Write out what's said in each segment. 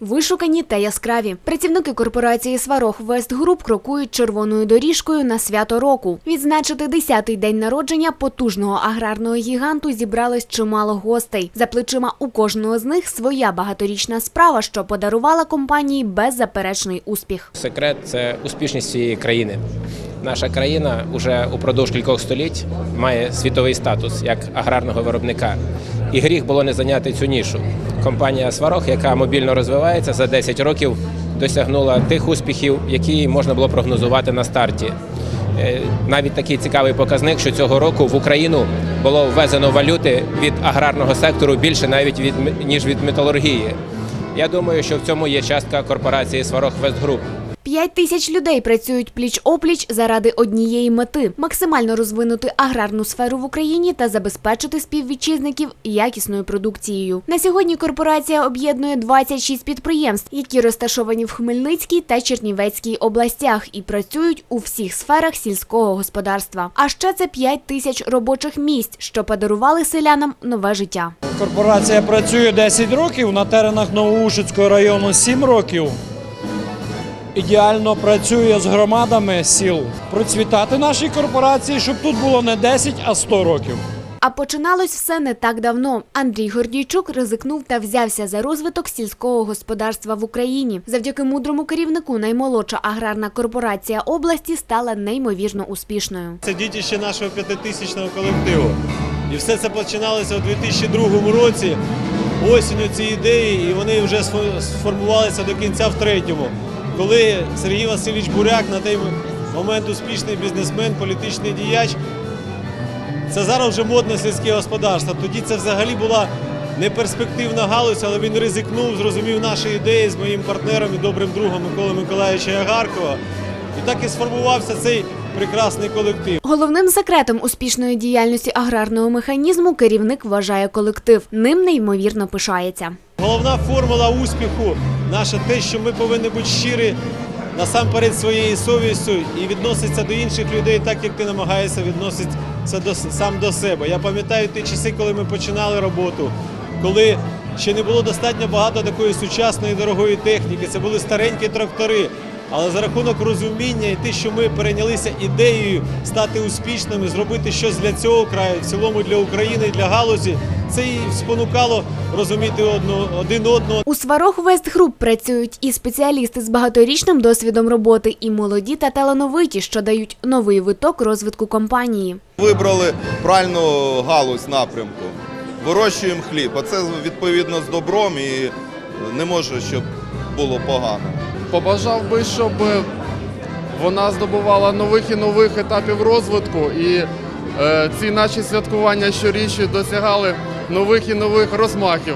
Вишукані та яскраві. Працівники корпорації Сварог Вестгруп крокують червоною доріжкою на свято року. Відзначити 10-й день народження потужного аграрного гіганту зібралось чимало гостей. За плечима у кожного з них своя багаторічна справа, що подарувала компанії беззаперечний успіх. Секрет це успішність цієї країни. Наша країна уже упродовж кількох століть має світовий статус як аграрного виробника. І гріх було не зайняти цю нішу. Компанія Сварог, яка мобільно розвивається за 10 років, досягнула тих успіхів, які можна було прогнозувати на старті. Е, Навіть такий цікавий показник, що цього року в Україну було ввезено валюти від аграрного сектору більше навіть від ніж від металургії. Я думаю, що в цьому є частка корпорації Сварог Вестгруп. П'ять тисяч людей працюють пліч-опліч заради однієї мети максимально розвинути аграрну сферу в Україні та забезпечити співвітчизників якісною продукцією. На сьогодні корпорація об'єднує 26 підприємств, які розташовані в Хмельницькій та Чернівецькій областях і працюють у всіх сферах сільського господарства. А ще це 5 тисяч робочих місць, що подарували селянам нове життя. Корпорація працює 10 років, на теренах Новоушицького району 7 років. Ідеально працює з громадами сіл. Процвітати нашій корпорації, щоб тут було не 10, а 100 років. А починалось все не так давно. Андрій Гордійчук ризикнув та взявся за розвиток сільського господарства в Україні. Завдяки мудрому керівнику наймолодша аграрна корпорація області стала неймовірно успішною. Це дітище нашого п'ятитисячного колективу. І все це починалося у 2002 році. Осінню ці ідеї, і вони вже сфо- сформувалися до кінця в третьому. Коли Сергій Васильович Буряк, на той момент успішний бізнесмен, політичний діяч, це зараз вже модне сільське господарство. Тоді це взагалі була неперспективна галузь, але він ризикнув, зрозумів наші ідеї з моїм партнером і добрим другом Миколи Миколаївича Ягаркова. І так і сформувався цей прекрасний колектив. Головним секретом успішної діяльності аграрного механізму керівник вважає колектив. Ним неймовірно пишається. Головна формула успіху наша те, що ми повинні бути щирі насамперед своєю совістю і відноситися до інших людей так, як ти намагаєшся відноситися до, сам до себе. Я пам'ятаю ті часи, коли ми починали роботу, коли ще не було достатньо багато такої сучасної дорогої техніки. Це були старенькі трактори. Але за рахунок розуміння і те, що ми перейнялися ідеєю стати успішними, зробити щось для цього краю, в цілому для України, для галузі, це і спонукало розуміти одно, один одного. У Сварог Вестгруп працюють і спеціалісти з багаторічним досвідом роботи, і молоді та талановиті, що дають новий виток розвитку компанії. Вибрали правильну галузь напрямку. Вирощуємо хліб, а це відповідно з добром і не може, щоб було погано. побажав би, щоб вона здобувала нових і нових етапів розвитку, і е, ці наші святкування щорічні досягали нових і нових розмахів.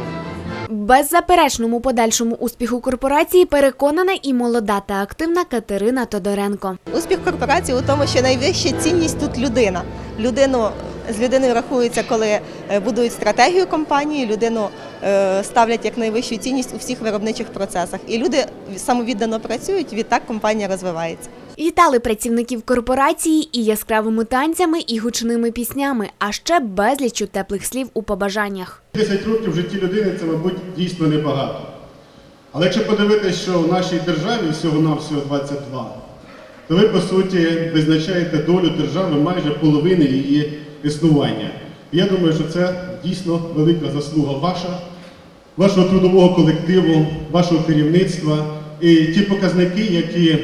Беззаперечному подальшому успіху корпорації переконана і молода та активна Катерина Тодоренко. Успіх корпорації у тому, що найвища цінність тут людина. Людину з людиною рахується, коли е, будують стратегію компанії, людину е, ставлять як найвищу цінність у всіх виробничих процесах. І люди самовіддано працюють, відтак компанія розвивається. Вітали працівників корпорації і яскравими танцями, і гучними піснями, а ще безліччю теплих слів у побажаннях. 10 років в житті людини це, мабуть, дійсно небагато. Але якщо подивитися, що в нашій державі всього-навсього 22, то ви, по суті, визначаєте долю держави майже половини її існування. Я думаю, що це дійсно велика заслуга ваша, вашого трудового колективу, вашого керівництва і ті показники, які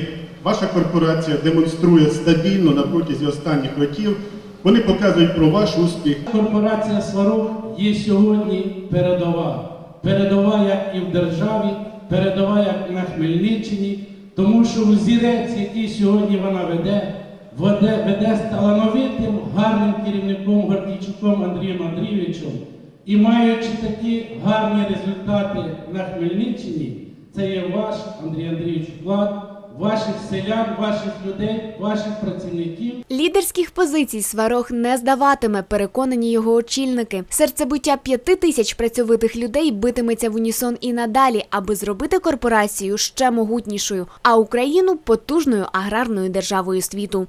ваша корпорація демонструє стабільно на протязі останніх років, вони показують про ваш успіх Корпорація Сварог є сьогодні передова. Передова як і в державі, передова як на Хмельниччині, тому що взірець, який сьогодні вона веде, веде, веде з талановитим, гарним керівником Гордійчуком Андрієм Андрійовичем. І маючи такі гарні результати на Хмельниччині, це є ваш Андрій Андрійович вклад, ваших селян, ваших людей, ваших працівників. Лідерських позицій Сварог не здаватиме, переконані його очільники. Серцебиття п'яти тисяч працьовитих людей битиметься в унісон і надалі, аби зробити корпорацію ще могутнішою, а Україну потужною аграрною державою світу.